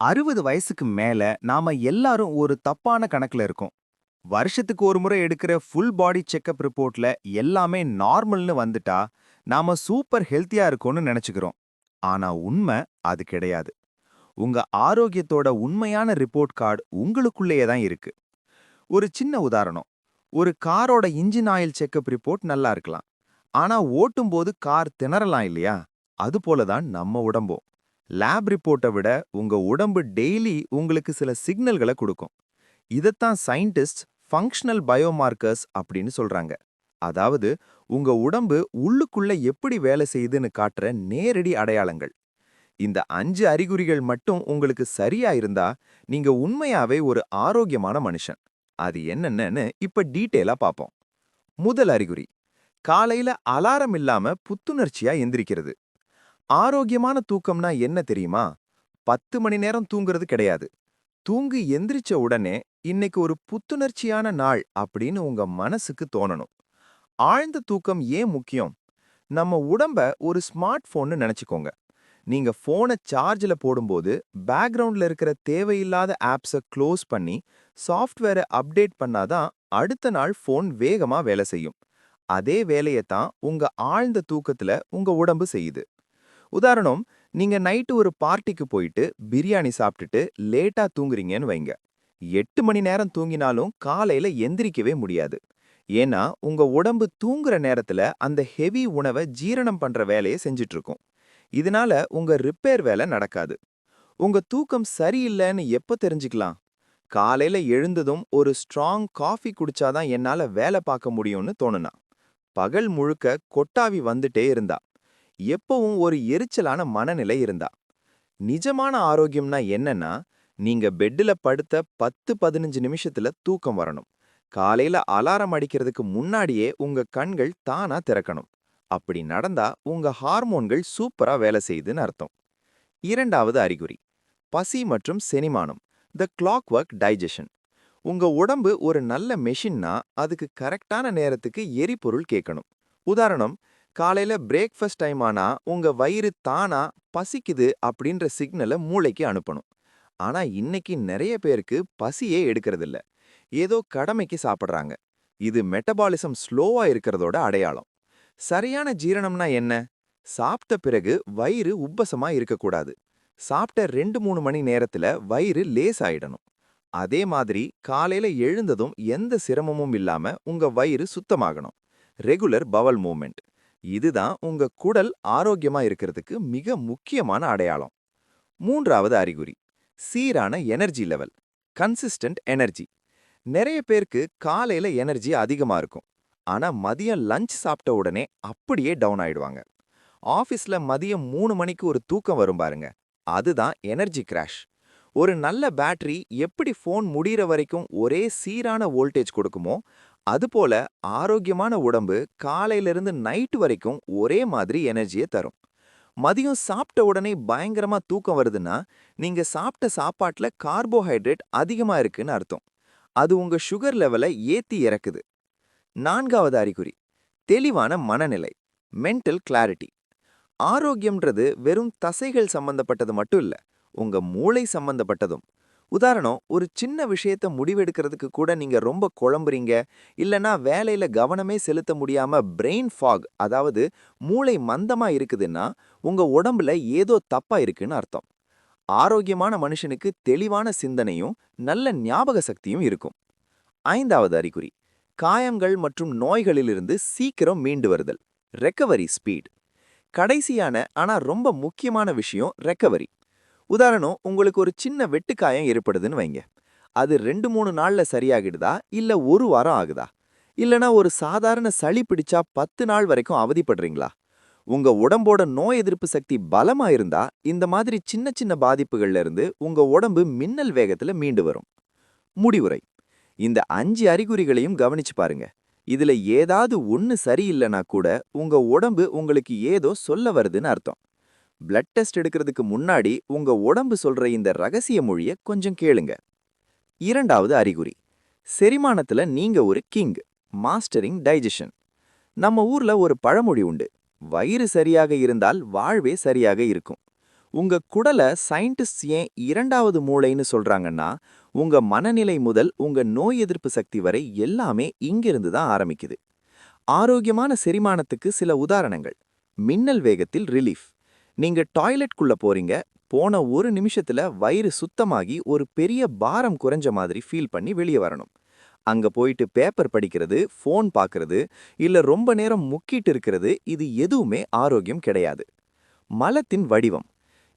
அறுபது வயசுக்கு மேல நாம எல்லாரும் ஒரு தப்பான கணக்குல இருக்கோம். வருஷத்துக்கு ஒரு முறை எடுக்கிற ஃபுல் பாடி செக்கப் ரிப்போர்ட்ல எல்லாமே நார்மல்னு வந்துட்டா நாம சூப்பர் ஹெல்த்தியா இருக்கோம்னு நினைச்சுக்கிறோம். ஆனா உண்மை அது கிடையாது. உங்க ஆரோக்கியத்தோட உண்மையான ரிப்போர்ட் கார்டு உங்களுக்குள்ளேயே தான் இருக்கு. ஒரு சின்ன உதாரணம். ஒரு காரோட இன்ஜின் ஆயில் செக்கப் ரிப்போர்ட் நல்லா இருக்கலாம். ஆனா ஓட்டும்போது கார் திணறலாம் இல்லையா? அது போல தான் நம்ம உடம்பும். லேப் ரிப்போர்ட்டை விட உங்க உடம்பு டெய்லி உங்களுக்கு சில சிக்னல்களை கொடுக்கும். இதைத்தான் சயின்டிஸ்ட் ஃபங்க்ஷனல் பயோமார்க்கர்ஸ் அப்படின்னு சொல்றாங்க. அதாவது உங்க உடம்பு உள்ளுக்குள்ள எப்படி வேலை செய்யுதுன்னு காட்டுற நேரடி அடையாளங்கள். இந்த அஞ்சு அறிகுறிகள் மட்டும் உங்களுக்கு சரியா இருந்தா நீங்க உண்மையாவே ஒரு ஆரோக்கியமான மனுஷன். அது என்னென்னு இப்ப டீட்டெயிலா பார்ப்போம் முதல் அறிகுறி காலையில அலாரம் இல்லாம புத்துணர்ச்சியா எந்திரிக்கிறது. ஆரோக்கியமான தூக்கம்னா என்ன தெரியுமா? பத்து மணி நேரம் தூங்குறது கிடையாது. தூங்கி எந்திரிச்ச உடனே இன்னைக்கு ஒரு புத்துணர்ச்சியான நாள் அப்படின்னு உங்க மனசுக்கு தோணணும். ஆழ்ந்த தூக்கம் ஏன் முக்கியம்? நம்ம உடம்ப ஒரு ஸ்மார்ட் போன்னு நினச்சிக்கோங்க. நீங்க போனை சார்ஜில் போடும்போது பேக்ரவுண்ட்ல இருக்கிற தேவையில்லாத ஆப்ஸை க்ளோஸ் பண்ணி சாஃப்ட்வேரை அப்டேட் பண்ணாதான் அடுத்த நாள் ஃபோன் வேகமா வேலை செய்யும். அதே வேலையை தான் உங்க ஆழ்ந்த தூக்கத்துல உங்க உடம்பு செய்யுது. உதாரணம் நீங்க நைட்டு ஒரு பார்ட்டிக்கு போயிட்டு பிரியாணி சாப்பிட்டுட்டு லேட்டா தூங்குறீங்கன்னு வைங்க. எட்டு மணி நேரம் தூங்கினாலும் காலையில எந்திரிக்கவே முடியாது. ஏன்னா உங்க உடம்பு தூங்குற நேரத்துல அந்த ஹெவி உணவை ஜீரணம் பண்ற வேலையை செஞ்சுட்டு இருக்கும் இதனால உங்க ரிப்பேர் வேலை நடக்காது. உங்க தூக்கம் சரியில்லைன்னு எப்ப தெரிஞ்சுக்கலாம்? காலையில எழுந்ததும் ஒரு ஸ்ட்ராங் காஃபி குடிச்சாதான் என்னால வேலை பார்க்க முடியும்னு தோணுனா. பகல் முழுக்க கொட்டாவி வந்துட்டே இருந்தா. எப்பவும் ஒரு எரிச்சலான மனநிலை இருந்தா. நிஜமான ஆரோக்கியம்னா என்னன்னா நீங்க பெட்ல படுத்த பத்து பதினஞ்சு நிமிஷத்துல தூக்கம் வரணும். காலையில அலாரம் அடிக்கிறதுக்கு முன்னாடியே உங்க கண்கள் தானா திறக்கணும். அப்படி நடந்தா உங்க ஹார்மோன்கள் சூப்பரா வேலை செய்யுதுன்னு அர்த்தம். இரண்டாவது அறிகுறி பசி மற்றும் செனிமானம் த கிளாக் ஒர்க் டைஜஷன். உங்க உடம்பு ஒரு நல்ல மெஷின்னா அதுக்கு கரெக்டான நேரத்துக்கு எரிபொருள் கேட்கணும். உதாரணம் காலையில பிரேக்ஃபாஸ்ட் டைம் ஆனா உங்க வயிறு தானா பசிக்குது அப்படின்ற சிக்னலை மூளைக்கு அனுப்பணும். ஆனா இன்னைக்கு நிறைய பேருக்கு பசியே எடுக்கிறதில்ல. ஏதோ கடமைக்கு சாப்பிட்றாங்க. இது மெட்டபாலிசம் ஸ்லோவா இருக்கிறதோட அடையாளம். சரியான ஜீரணம்னா என்ன? சாப்பிட்ட பிறகு வயிறு உப்பசமா இருக்கக்கூடாது. சாப்பிட்ட ரெண்டு மூணு மணி நேரத்துல வயிறு லேஸ் ஆயிடணும். அதே மாதிரி காலையில எழுந்ததும் எந்த சிரமமும் இல்லாம உங்க வயிறு சுத்தமாகணும். ரெகுலர் பவல் மூமெண்ட் இதுதான் உங்க குடல் ஆரோக்கியமா இருக்கிறதுக்கு மிக முக்கியமான அடையாளம். மூன்றாவது அறிகுறி சீரான எனர்ஜி லெவல் கன்சிஸ்டன்ட் எனர்ஜி நிறைய பேருக்கு காலையில எனர்ஜி அதிகமா இருக்கும். ஆனா மதியம் லஞ்ச் சாப்பிட்ட உடனே அப்படியே டவுன் ஆயிடுவாங்க. ஆஃபீஸ்ல மதியம் மூணு மணிக்கு ஒரு தூக்கம் வரும் பாருங்க. அதுதான் எனர்ஜி கிராஷ் ஒரு நல்ல பேட்டரி எப்படி ஃபோன் முடிகிற வரைக்கும் ஒரே சீரான வோல்டேஜ் கொடுக்குமோ அதுபோல ஆரோக்கியமான உடம்பு காலையிலிருந்து நைட்டு வரைக்கும் ஒரே மாதிரி எனர்ஜியை தரும். மதியம் சாப்பிட்ட உடனே பயங்கரமா தூக்கம் வருதுன்னா நீங்க சாப்பிட்ட சாப்பாட்டுல கார்போஹைட்ரேட் அதிகமா இருக்குன்னு அர்த்தம். அது உங்க சுகர் லெவலை ஏத்தி இறக்குது. நான்காவது அறிகுறி தெளிவான மனநிலை மென்டல் கிளாரிட்டி ஆரோக்கியம்ன்றது வெறும் தசைகள் சம்பந்தப்பட்டது மட்டும் இல்ல உங்க மூளை சம்பந்தப்பட்டதும். உதாரணம் ஒரு சின்ன விஷயத்த முடிவெடுக்கிறதுக்கு கூட நீங்க ரொம்ப குழம்புறீங்க இல்லனா வேலையில கவனமே செலுத்த முடியாம பிரெயின் ஃபாக் அதாவது மூளை மந்தமா இருக்குதுன்னா உங்க உடம்புல ஏதோ தப்பா இருக்குன்னு அர்த்தம். ஆரோக்கியமான மனுஷனுக்கு தெளிவான சிந்தனையும் நல்ல ஞாபக சக்தியும் இருக்கும். ஐந்தாவது அறிகுறி காயங்கள் மற்றும் நோய்களிலிருந்து சீக்கிரம் மீண்டு வருதல் ரெக்கவரி ஸ்பீட் கடைசியான ஆனா ரொம்ப முக்கியமான விஷயம் ரெக்கவரி உதாரணம் உங்களுக்கு ஒரு சின்ன வெட்டுக்காயம் ஏற்படுதுன்னு வைங்க. அது ரெண்டு மூணு நாள்ல சரியாகிடுதா? இல்ல ஒரு வாரம் ஆகுதா? இல்லனா ஒரு சாதாரண சளி பிடிச்சா பத்து நாள் வரைக்கும் அவதிப்படுறீங்களா? உங்க உடம்போட நோய் எதிர்ப்பு சக்தி பலமா இருந்தா இந்த மாதிரி சின்ன சின்ன பாதிப்புகள்ல இருந்து உங்க உடம்பு மின்னல் வேகத்துல மீண்டு வரும். முடிவுரை. இந்த அஞ்சு அறிகுறிகளையும் கவனிச்சு பாருங்க. இதுல ஏதாவது ஒன்னு சரியில்லைனா கூட உங்க உடம்பு உங்களுக்கு ஏதோ சொல்ல வருதுன்னு அர்த்தம். பிளட் டெஸ்ட் எடுக்கிறதுக்கு முன்னாடி உங்க உடம்பு சொல்ற இந்த ரகசிய மொழிய கொஞ்சம் கேளுங்க. இரண்டாவது அறிகுறி செரிமானத்துல நீங்க ஒரு கிங் மாஸ்டரிங் டைஜஷன் நம்ம ஊர்ல ஒரு பழமொழி உண்டு வயிறு சரியாக இருந்தால் வாழ்வே சரியாக இருக்கும். உங்க குடலை சயின்டிஸ்ட் ஏன் இரண்டாவது மூளைன்னு சொல்றாங்கன்னா உங்க மனநிலை முதல் உங்க நோய் எதிர்ப்பு சக்தி வரை எல்லாமே இங்கிருந்து தான் ஆரம்பிக்குது. ஆரோக்கியமான செரிமானத்துக்கு சில உதாரணங்கள் மின்னல் வேகத்தில் ரிலீஃப் நீங்க டாய்லெட்குள்ள போறீங்க போன ஒரு நிமிஷத்துல வயிறு சுத்தமாகி ஒரு பெரிய பாரம் குறைஞ்ச மாதிரி ஃபீல் பண்ணி வெளியே வரணும். அங்க போயிட்டு பேப்பர் படிக்கிறது ஃபோன் பார்க்கறது இல்ல ரொம்ப நேரம் முக்கிட்டு இருக்கிறது இது எதுவுமே ஆரோக்கியம் கிடையாது. மலத்தின் வடிவம்.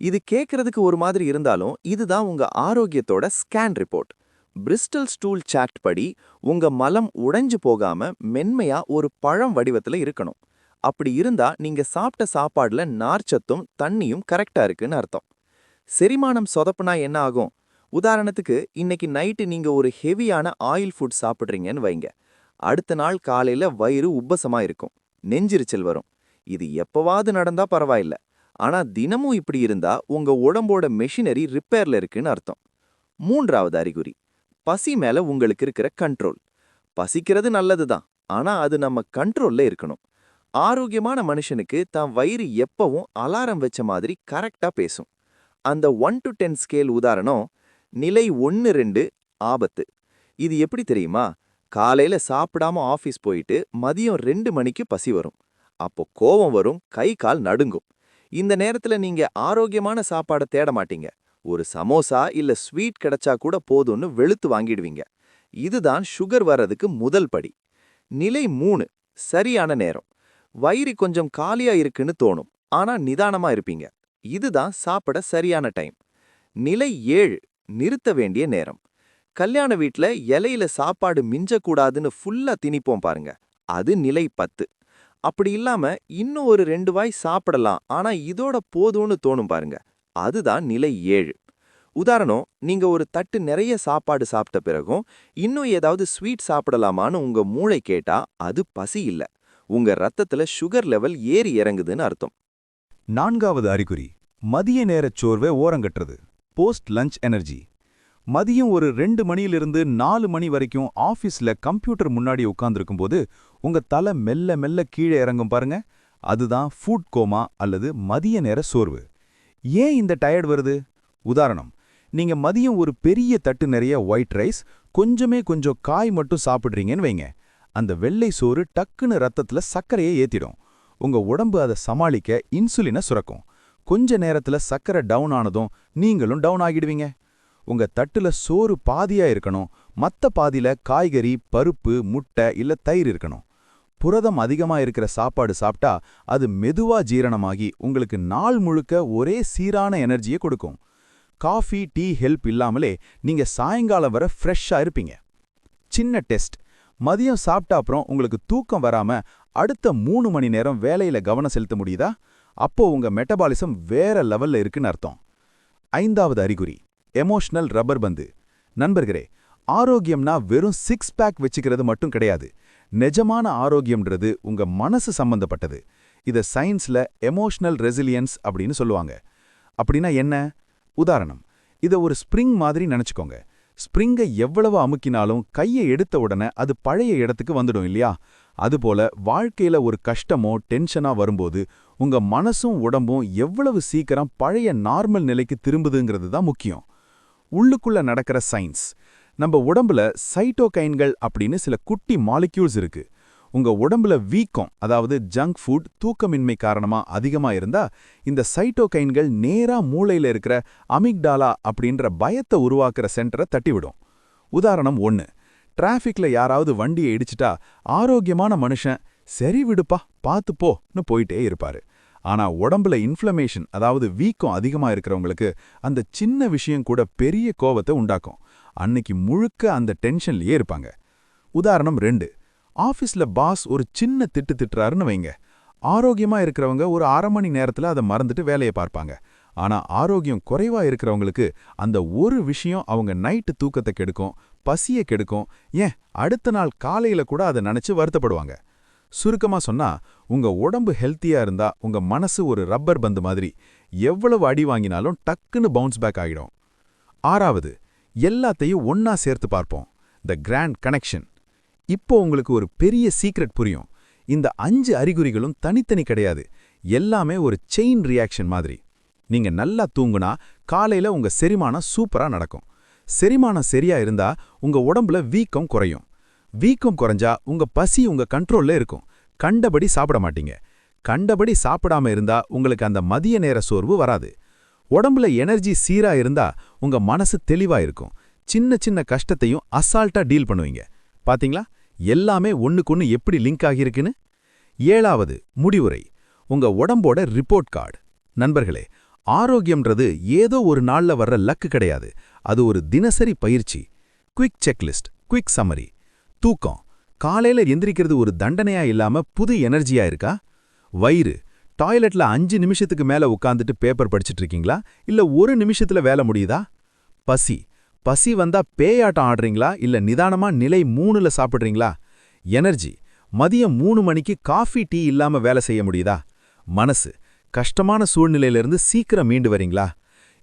இது கேட்கறதுக்கு ஒரு மாதிரி இருந்தாலும் இதுதான் உங்க ஆரோக்கியத்தோட scan report. Bristol stool chart படி உங்க மலம் உடைஞ்சு போகாம மென்மையா ஒரு பழம் வடிவத்துல இருக்கணும். அப்படி இருந்தா நீங்க சாப்பிட்ட சாப்பாடுல நார்ச்சத்தும் தண்ணியும் கரெக்டா இருக்குன்னு அர்த்தம். செரிமானம் சொதப்புனா என்ன ஆகும்? உதாரணத்துக்கு இன்னைக்கு நைட்டு நீங்க ஒரு ஹெவியான ஆயில் ஃபுட் சாப்பிட்றீங்கன்னு வைங்க. அடுத்த நாள் காலையில வயிறு உப்பசமா இருக்கும். நெஞ்சிரிச்சல் வரும். இது எப்பவாவது நடந்தா பரவாயில்ல. ஆனா தினமும் இப்படி இருந்தா உங்க உடம்போட மெஷினரி ரிப்பேர்ல இருக்குன்னு அர்த்தம். மூன்றாவது அறிகுறி. பசி மேல உங்களுக்கு இருக்கிற கண்ட்ரோல். பசிக்கிறது நல்லதுதான். ஆனா அது நம்ம கண்ட்ரோல்ல இருக்கணும். ஆரோக்கியமான மனுஷனுக்கு தான் வயிறு எப்பவும் அலாரம் வச்ச மாதிரி கரெக்டா பேசும். அந்த ஒன் டு டென் ஸ்கேல் உதாரணம் நிலை ஒன்னு ரெண்டு ஆபத்து. இது எப்படி தெரியுமா? காலையில சாப்பிடாம ஆபீஸ் போயிட்டு மதியம் ரெண்டு மணிக்கு பசி வரும். அப்போ கோவம் வரும் கை கால் நடுங்கும். இந்த நேரத்துல நீங்க ஆரோக்கியமான சாப்பாடை தேட மாட்டீங்க. ஒரு சமோசா இல்ல ஸ்வீட் கிடைச்சா கூட போதும்னு வெளுத்து வாங்கிடுவீங்க. இதுதான் சுகர் வர்றதுக்கு முதல் படி. நிலை மூணு சரியான நேரம். வயிறு கொஞ்சம் காலியா இருக்குன்னு தோணும். ஆனா நிதானமா இருப்பீங்க. இதுதான் சாப்பிட சரியான டைம். நிலை ஏழு நிறுத்த வேண்டிய நேரம். கல்யாண வீட்ல இலையில சாப்பாடு மிஞ்சக்கூடாதுன்னு ஃபுல்லா திணிப்போம் பாருங்க. அது நிலை பத்து. அப்படி இல்லாம இன்னும் ஒரு ரெண்டு வாய் சாப்பிடலாம். ஆனா இதோட போதும்னு தோணும் பாருங்க. அதுதான் நிலை ஏழு. உதாரணம் நீங்க ஒரு தட்டு நிறைய சாப்பாடு சாப்பிட்ட பிறகும் இன்னும் ஏதாவது ஸ்வீட் சாப்பிடலாமான்னு உங்க மூளை கேட்டா அது பசி இல்ல. உங்க ரத்தத்துல சுகர் லெவல் ஏறி இறங்குதுன்னு அர்த்தம். நான்காவது அறிகுறி மதிய நேரச் சோர்வை ஓரங்கட்டுறது போஸ்ட் லஞ்ச் எனர்ஜி மதியம் ஒரு ரெண்டு மணியிலிருந்து நாலு மணி வரைக்கும் ஆஃபீஸ்ல கம்ப்யூட்டர் முன்னாடி உட்கார்ந்துருக்கும்போது உங்க தலை மெல்ல மெல்ல கீழே இறங்கும் பாருங்க அதுதான் ஃபுட் கோமா அல்லது மதிய நேர சோர்வு. ஏன் இந்த டயர்ட் வருது? உதாரணம் நீங்க மதியம் ஒரு பெரிய தட்டு நிறைய ஒயிட் ரைஸ் கொஞ்சமே கொஞ்சம் காய் மட்டும் சாப்பிடுறீங்கன்னு வைங்க. அந்த வெள்ளை சோறு டக்குன்னு ரத்தத்துல சர்க்கரையை ஏத்திடும். உங்க உடம்பு அதை சமாளிக்க இன்சுலினை சுரக்கும். கொஞ்ச நேரத்துல சர்க்கரை டவுன் ஆனதும் நீங்களும் டவுன் ஆகிடுவீங்க. உங்க தட்டுல சோறு பாதியா இருக்கணும். மத்த பாதியில காய்கறி பருப்பு முட்டை இல்ல தயிர் இருக்கணும். புரதம் அதிகமா இருக்கிற சாப்பாடு சாப்பிட்டா அது மெதுவா ஜீரணமாகி உங்களுக்கு நாள் முழுக்க ஒரே சீரான எனர்ஜியை கொடுக்கும். காஃபி டீ ஹெல்ப் இல்லாமலே நீங்க சாயங்காலம் வர ஃப்ரெஷ்ஷா இருப்பீங்க. சின்ன டெஸ்ட். மதியம் சாப்பிட்ட அப்புறம் உங்களுக்கு தூக்கம் வராம அடுத்த மூணு மணி நேரம் வேலையில கவனம் செலுத்த முடியுதா? அப்போ உங்க மெட்டபாலிசம் வேற லெவல்ல இருக்குன்னு அர்த்தம். ஐந்தாவது அறிகுறி எமோஷனல் ரப்பர் பந்து. நண்பர்களே ஆரோக்கியம்னா வெறும் சிக்ஸ் பேக் வச்சுக்கிறது மட்டும் கிடையாது. நிஜமான ஆரோக்கியம்ன்றது உங்க மனசு சம்பந்தப்பட்டது. இத சயின்ஸ்ல எமோஷனல் ரெசிலியன்ஸ் அப்படின்னு சொல்லுவாங்க. அப்படின்னா என்ன? உதாரணம் இத ஒரு ஸ்ப்ரிங் மாதிரி நினைச்சுக்கோங்க. ஸ்ப்ரிங்கை எவ்வளவு அமுக்கினாலும் கையை எடுத்த உடனே அது பழைய இடத்துக்கு வந்துடும் இல்லையா? அதுபோல வாழ்க்கையில ஒரு கஷ்டமோ டென்ஷனா வரும்போது உங்க மனசும் உடம்பும் எவ்வளவு சீக்கிரம் பழைய நார்மல் நிலைக்கு திரும்புதுங்கிறது தான் முக்கியம். உள்ளுக்குள்ள நடக்கிற சயின்ஸ் நம்ம உடம்புல சைட்டோகைன்கள் அப்படின்னு சில குட்டி மாலிக்யூல்ஸ் இருக்கு. உங்க உடம்புல வீக்கம் அதாவது ஜங்க் ஃபுட் தூக்கமின்மை காரணமா அதிகமா இருந்தா இந்த சைட்டோகைன்கள் நேரா மூளையில இருக்கிற அமிக்டாலா அப்படின்ற பயத்தை உருவாக்குற சென்டரை தட்டிவிடும். உதாரணம் ஒன்று டிராஃபிக்ல யாராவது வண்டியை இடிச்சிட்டா ஆரோக்கியமான மனுஷன் சரி விடுப்பா பார்த்து போன்னு போயிட்டே இருப்பாரு. ஆனா உடம்புல இன்ஃப்ளமேஷன் அதாவது வீக்கம் அதிகமா இருக்கிறவங்களுக்கு அந்த சின்ன விஷயம் கூட பெரிய கோபத்தை உண்டாக்கும். அன்னைக்கு முழுக்க அந்த டென்ஷன்லயே இருப்பாங்க. உதாரணம் ரெண்டு ஆஃபீஸ்ல பாஸ் ஒரு சின்ன திட்டு திட்டுறாருன்னு வைங்க. ஆரோக்கியமா இருக்கிறவங்க ஒரு அரை மணி நேரத்துல அதை மறந்துட்டு வேலையை பார்ப்பாங்க. ஆனா ஆரோக்கியம் குறைவா இருக்கிறவங்களுக்கு அந்த ஒரு விஷயம் அவங்க நைட்டு தூக்கத்தை கெடுக்கும் பசியை கெடுக்கும். ஏன்? அடுத்த நாள் காலையில கூட அதை நினைச்சு வருத்தப்படுவாங்க. சுருக்கமா சொன்னா உங்க உடம்பு ஹெல்த்தியா இருந்தா உங்க மனசு ஒரு ரப்பர் பந்து மாதிரி. எவ்வளவு அடி வாங்கினாலும் டக்குன்னு பவுன்ஸ் பேக் ஆகிடும் ஆறாவது எல்லாத்தையும் ஒன்னா சேர்த்து பார்ப்போம். The grand connection. இப்போ உங்களுக்கு ஒரு பெரிய சீக்ரெட் புரியும். இந்த அஞ்சு அறிகுறிகளும் தனித்தனி கிடையாது. எல்லாமே ஒரு செயின் ரியாக்ஷன் மாதிரி. நீங்க நல்லா தூங்குனா காலையில உங்க செரிமானம் சூப்பரா நடக்கும். செரிமானம் சரியா இருந்தா உங்க உடம்புல வீக்கம் குறையும். வீக்கம் குறைஞ்சா உங்க பசி உங்க கண்ட்ரோல்ல இருக்கும். கண்டபடி சாப்பிட மாட்டீங்க. கண்டபடி சாப்பிடாம இருந்தா உங்களுக்கு அந்த மதிய நேர சோர்வு வராது. உடம்புல எனர்ஜி சீரா இருந்தா உங்க மனசு தெளிவா இருக்கும். சின்ன சின்ன கஷ்டத்தையும் அசால்ட்டா டீல் பண்ணுவீங்க. பாத்தீங்களா? எல்லாமே ஒண்ணுக்கொன்னு எப்படி லிங்க் ஆகியிருக்குன்னு? ஏழாவது முடிவுரை உங்க உடம்போட ரிப்போர்ட் கார்டு. நண்பர்களே ஆரோக்கியம்ன்றது ஏதோ ஒரு நாள்ல வர்ற லக்கு கிடையாது. அது ஒரு தினசரி பயிற்சி. Quick checklist quick summary. தூக்கம் காலையில எந்திரிக்கிறது ஒரு தண்டனையா இல்லாம புது எனர்ஜியா இருக்கா? வயிறு டாய்லெட்ல அஞ்சு நிமிஷத்துக்கு மேல உட்காந்துட்டு பேப்பர் படிச்சிட்டு இருக்கீங்களா? இல்ல ஒரு நிமிஷத்துல வேலை முடியுதா? பசி பசி வந்தா பேயாட்டம் ஆடுறீங்களா? இல்ல நிதானமா நிலை மூணுல சாப்பிடுறீங்களா? எனர்ஜி மதியம் மூணு மணிக்கு காஃபி டீ இல்லாம வேலை செய்ய முடியுதா? மனசு கஷ்டமான சூழ்நிலையிலிருந்து சீக்கிரம் மீண்டு வரீங்களா?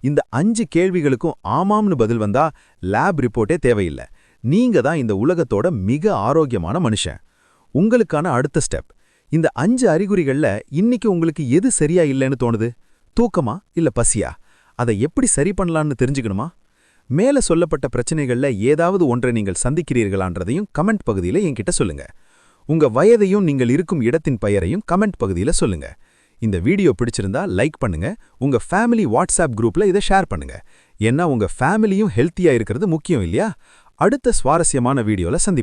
இந்த அஞ்சு கேள்விகளுக்கும் ஆமாம்னு பதில் வந்தா லேப் ரிப்போர்ட்டே தேவையில்லை. நீங்க தான் இந்த உலகத்தோட மிக ஆரோக்கியமான மனுஷன். உங்களுக்கான அடுத்த ஸ்டெப். இந்த அஞ்சு அறிகுறிகள்ல இன்னைக்கு உங்களுக்கு எது சரியா இல்லைன்னு தோணுது? தூக்கமா இல்ல பசியா? அதை எப்படி சரி பண்ணலான்னு தெரிஞ்சுக்கணுமா? மேல சொல்லப்பட்ட பிரச்சனைகள்ல ஏதாவது ஒன்றை நீங்கள் சந்திக்கிறீர்களான்றதையும் கமெண்ட் பகுதியில என்கிட்ட சொல்லுங்க. உங்க வயதையும் நீங்கள் இருக்கும் இடத்தின் பெயரையும் கமெண்ட் பகுதியில சொல்லுங்க. இந்த வீடியோ பிடிச்சிருந்தா லைக் பண்ணுங்க உங்க ஃபேமிலி வாட்ஸ்அப் குரூப்ல இதை ஷேர் பண்ணுங்க. ஏன்னா உங்க ஃபேமிலியும் ஹெல்த்தியா இருக்கிறது முக்கியம் இல்லையா? அடுத்த சுவாரஸ்யமான வீடியோல சந்திப்போம்.